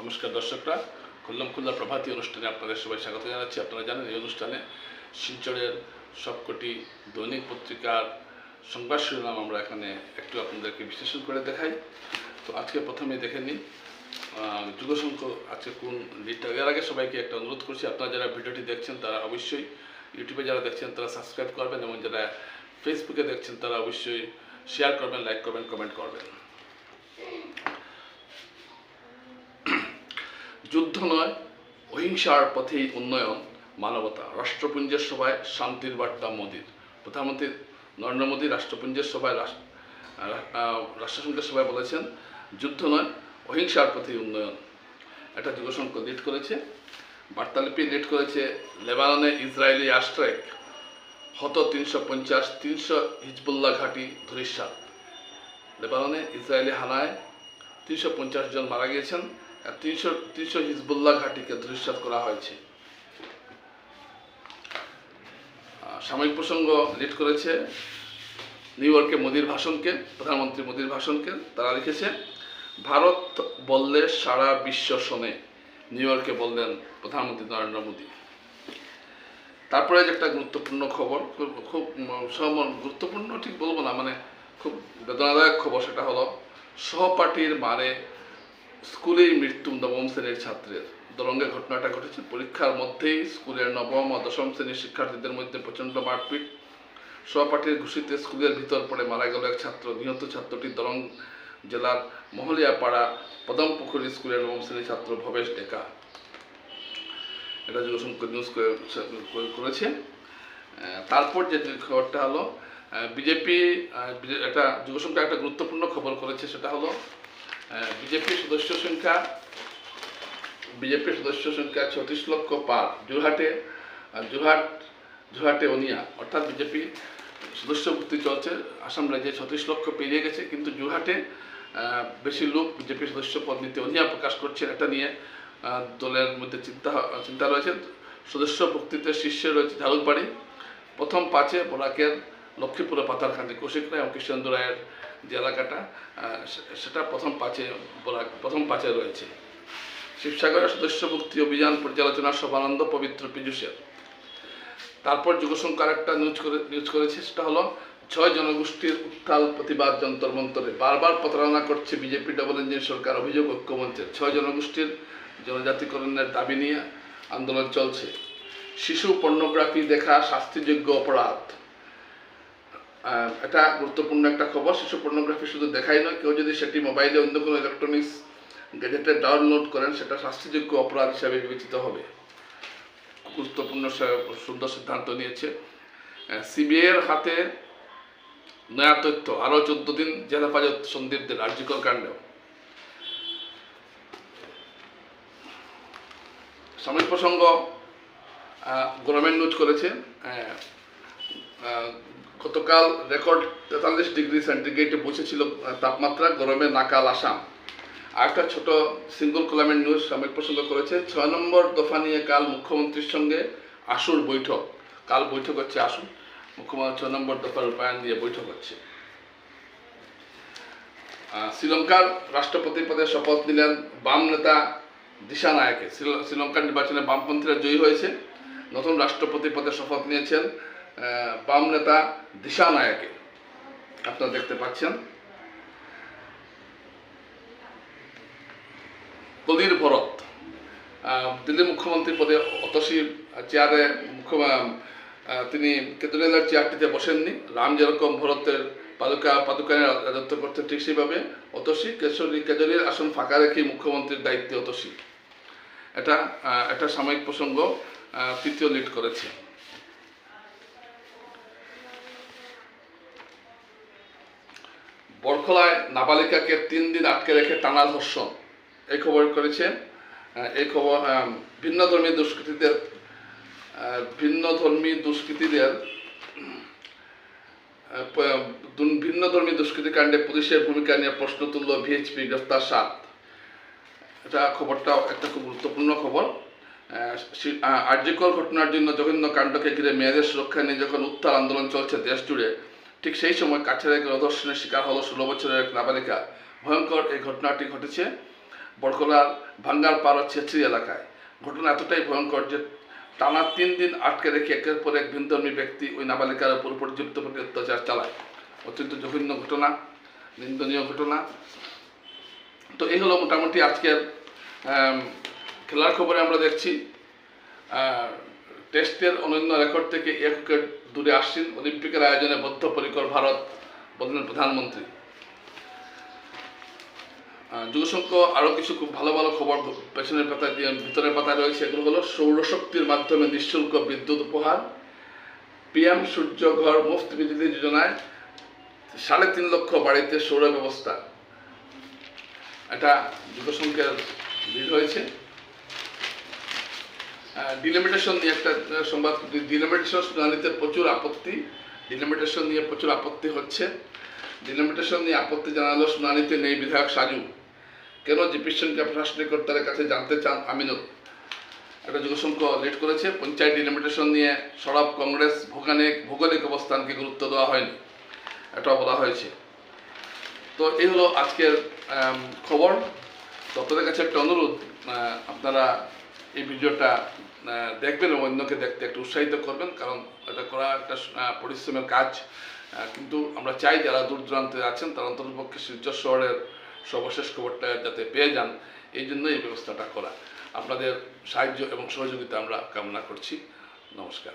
নমস্কার দর্শকরা, খুল্লাম খুল্লা প্রভাতী অনুষ্ঠানে আপনাদের সবাই স্বাগত জানাচ্ছি। আপনারা জানেন, এই অনুষ্ঠানে শিলচরের সবকটি দৈনিক পত্রিকার সংবাদ শিরোনাম আমরা এখানে একটু আপনাদেরকে বিশ্লেষণ করে দেখাই। তো আজকে প্রথমে দেখে নিই যুগসংখ্য আজকে কোন লিডটা, এর আগে সবাইকে একটা অনুরোধ করছি, আপনারা যারা ভিডিওটি দেখছেন তারা অবশ্যই ইউটিউবে যারা দেখছেন তারা সাবস্ক্রাইব করবেন এবং যারা ফেসবুকে দেখছেন তারা অবশ্যই শেয়ার করবেন লাইক করবেন কমেন্ট করবেন। যুদ্ধ নয়, অহিংসার পথেই উন্নয়ন, মানবতা। রাষ্ট্রপুঞ্জের সভায় শান্তির বার্তা মোদীর। প্রধানমন্ত্রী নরেন্দ্র মোদী রাষ্ট্রপুঞ্জের সভায় রাষ্ট্রসংঘের সভায় বলেছেন, যুদ্ধ নয়, অহিংসার পথেই উন্নয়ন। একটা যুগসংখ্য লিড করেছে। বার্তালিপি লিড করেছে লেবাননে ইসরায়েলি আস্ট্রাইক হত তিনশো পঞ্চাশ, তিনশো হিজবুল্লাহ ঘাঁটি ধরিসাত লেবাননে ইসরায়েলি হানায় তিনশো পঞ্চাশ জন মারা গিয়েছেন। তিনশো তিনশো হিজবুল্লাহ ঘাঁটিকে ধূলিসাৎ করা হয়েছে। সাময়িক প্রসঙ্গ লিড করেছে নিউ ইয়র্কে মোদির ভাষণকে, প্রধানমন্ত্রী মোদির ভাষণকে। তারা লিখেছে, ভারত বললে সারা বিশ্ব শোনে। নিউ ইয়র্কে বললেন প্রধানমন্ত্রী নরেন্দ্র মোদী। তারপরে একটা গুরুত্বপূর্ণ খবর, খুব গুরুত্বপূর্ণ ঠিক বলব না মানে খুব বেদনাদায়ক খবর সেটা হলো, সহপাঠীর মারে স্কুলেই মৃত্যু নবম শ্রেণির ছাত্রের। দরঙ্গে ঘটনাটা ঘটেছে। পরীক্ষার মধ্যেই স্কুলের নবম ও দশম শ্রেণির শিক্ষার্থীদের মধ্যে প্রচণ্ড মারপিট। সহপাঠীর ঘুষিতে স্কুলের ভিতর পড়ে মারা গেল এক ছাত্র। নিহত ছাত্রটি দরং জেলার মহলিয়াপাড়া পদমপুকুরি স্কুলের নবম শ্রেণির ছাত্র ভবেশ ডেকা। এটা যুগসংখ্য নিউজ করে- করে- করেছে। তারপর যে খবরটা হলো বিজেপি একটা যুগসংখ্যা একটা গুরুত্বপূর্ণ খবর করেছে, সেটা হলো বিজেপির সদস্য সংখ্যা বিজেপির সদস্য সংখ্যা ছত্রিশ লক্ষ পার জোরহাটে আহ, জোরহাট জোরহাটে ওনিয়া অর্থাৎ বিজেপি সদস্য ভর্তি চলছে। আসাম রাজ্যে ছত্রিশ লক্ষ পেরিয়ে গেছে কিন্তু জোরহাটে আহ, বেশি লোক বিজেপির সদস্য পদ নিতে অনিয়া প্রকাশ করছেন। এটা নিয়ে দলের মধ্যে চিন্তা চিন্তা রয়েছে। সদস্য ভক্তিতে শীর্ষে রয়েছে ঝালুকবাড়ি। প্রথম পাঁচে বরাকের লক্ষ্মীপুরে পাতারখান্তি কৌশিক রায় এবং কৃষ্ণেন্দু রায়ের যে এলাকাটা সেটা প্রথম পাঁচে বলা, প্রথম পাঁচে রয়েছে। শিবসাগরের সদস্য মুক্তি অভিযান পর্যালোচনা সভানন্দ পবিত্র পীযুষের। তারপর যুগসংখ্যার একটা নিউজ করে, নিউজ করেছে, সেটা হলো, ছয় জনগোষ্ঠীর উত্তাল প্রতিবাদ যন্তর মন্তরে বারবার প্রতারণা করছে বিজেপি ডবল ইঞ্জিন সরকার অভিযোগ ঐক্যমঞ্চের। ছয় জনগোষ্ঠীর জনজাতিকরণের দাবি নিয়ে আন্দোলন চলছে। শিশু পর্নোগ্রাফি দেখা শাস্তিযোগ্য অপরাধ। এটা গুরুত্বপূর্ণ একটা খবর, শিশু পর্নোগ্রাফি শুধু দেখাই নয়, কেউ যদি সেটি মোবাইলে অন্য কোনো ইলেকট্রনিক্স গ্যাজেটে ডাউনলোড করেন, সেটা শাস্তিযোগ্য অপরাধ হিসাবে বিবেচিত হবে। গুরুত্বপূর্ণ সুন্দর সিদ্ধান্ত নিয়েছে। সিবিআইয়ের হাতে নয়া তথ্য, আরও চোদ্দ দিন জেল হেফাজত সন্দীপদের রাজ্যকর কাণ্ড। সাময়িক প্রসঙ্গ গভর্নমেন্ট নিউজ করেছে। গতকাল রেকর্ড তেতাল্লিশ ডিগ্রি সেন্টিগ্রেডে আহ, তাপমাত্রা গরমে নাকাল আসাম। আর একটা ছোট সিঙ্গল কলামের নিউজ সাময়িক প্রসঙ্গ করেছে ছয় নম্বর দফা নিয়ে কাল মুখ্যমন্ত্রীর সঙ্গে আসুর বৈঠক। কাল বৈঠক হচ্ছে আসুন মুখ্যমন্ত্রী ছয় নম্বর দফার রূপায়ণ নিয়ে বৈঠক হচ্ছে। শ্রীলঙ্কার রাষ্ট্রপতি পদে শপথ নিলেন বাম নেতা দিশা নায়কে। শ্রীলঙ্কার নির্বাচনে বামপন্থীরা জয়ী হয়েছে। নতুন রাষ্ট্রপতি পদে শপথ নিয়েছেন বাম নেতা দিশা নায়কে। আপনারা দেখতে পাচ্ছেন। কলির ভরত। দিল্লির মুখ্যমন্ত্রী পদে অতসী চেয়ারে মুখ্য তিনি কেজরিওয়ালের চেয়ারটিতে বসেননি। রাম যেরকম ভরতের পাদুকা পাদুকানের রাজত্ব করতে ঠিক সেইভাবে অতসী। কেশরী কেজরির আসন ফাঁকা রেখে মুখ্যমন্ত্রীর দায়িত্বে অতসী। এটা একটা সাময়িক প্রসঙ্গ তৃতীয় লিড করেছে। বরখলায় নাবালিকাকে তিন দিন আটকে রেখে টানা ধর্ষণ। এই খবর করেছে এই খবর ভিন্ন ধর্মী দুষ্কৃতীদের ভিন্ন ধর্মী দুষ্কৃতীদের ভিন্ন ধর্মী দুষ্কৃতি কাণ্ডে পুলিশের ভূমিকা নিয়ে প্রশ্ন তুলল ভিএইচপি গ্রেফতার সাত। এটা খবরটা একটা খুব গুরুত্বপূর্ণ খবর। আর্যকর ঘটনার জন্য জঘন্য কাণ্ডকে ঘিরে মেয়েদের সুরক্ষা নিয়ে যখন উত্তাল আন্দোলন চলছে দেশ জুড়ে ঠিক সেই সময় কাছের এক গণধর্ষণের শিকার হলো ষোলো বছরের এক নাবালিকা। ভয়ঙ্কর এই ঘটনাটি ঘটেছে বড়কলার ভাঙ্গার পাড়া ছেচরি এলাকায়। ঘটনা এতটাই ভয়ঙ্কর যে টানা তিন দিন আটকে রেখে একের পর এক ভিনধর্মী ব্যক্তি ওই নাবালিকার উপর পরিমাণে অত্যাচার চালায়। অত্যন্ত জঘন্য ঘটনা, নিন্দনীয় ঘটনা। তো এই হলো মোটামুটি আজকের খেলার খবরে আমরা দেখছি। টেস্টের অনন্য রেকর্ড থেকে এক দূরে আসছেন অলিম্পিকের আয়োজনে বদ্ধপরিকর ভারত বললেন প্রধানমন্ত্রী। আহ, যুগসংখ্য আরও কিছু খুব ভালো ভালো খবর পেছনের পাতায় দিয়ে ভিতরের পাতায় রয়েছে। এগুলো হলো সৌরশক্তির মাধ্যমে নিঃশুল্ক বিদ্যুৎ উপহার পিএম সূর্য ঘর মুফত বিদ্যুৎ যোজনায় সাড়ে তিন লক্ষ বাড়িতে সৌর ব্যবস্থা। এটা যুগসংখ্যার ভিড় হয়েছে। ডিলিমিটেশন নিয়ে একটা সংবাদ ডিলিমিটেশন শুনানিতে প্রচুর আপত্তি। ডিলিমিটেশন নিয়ে প্রচুর আপত্তি হচ্ছে। ডিলিমিটেশন নিয়ে আপত্তি জানালো শুনানিতে নেই বিধায়ক সাজু। কেন জিপি সিংকে প্রশাসনিক কর্তাদের কাছে জানতে চান আমিনুল? একটা যুগসংখ্য লিড করেছে। পঞ্চায়েত ডিলিমিটেশন নিয়ে সরব কংগ্রেস ভৌগোলিক ভৌগোলিক অবস্থানকে গুরুত্ব দেওয়া হয়নি। এটা বলা হয়েছে। তো এই হলো আজকের খবর। তো আপনাদের কাছে একটা অনুরোধ। আপনারা এই ভিডিওটা দেখবেন এবং অন্যকে দেখতে একটু উৎসাহিত করবেন, কারণ এটা করা একটা পরিশ্রমের কাজ। কিন্তু আমরা চাই যারা দূর দূরান্তে আছেন, তারা অন্ততপক্ষে শিলচর শহরের সর্বশেষ খবরটা যাতে পেয়ে যান, এই জন্য এই ব্যবস্থাটা করা। আপনাদের সাহায্য এবং সহযোগিতা আমরা কামনা করছি। নমস্কার।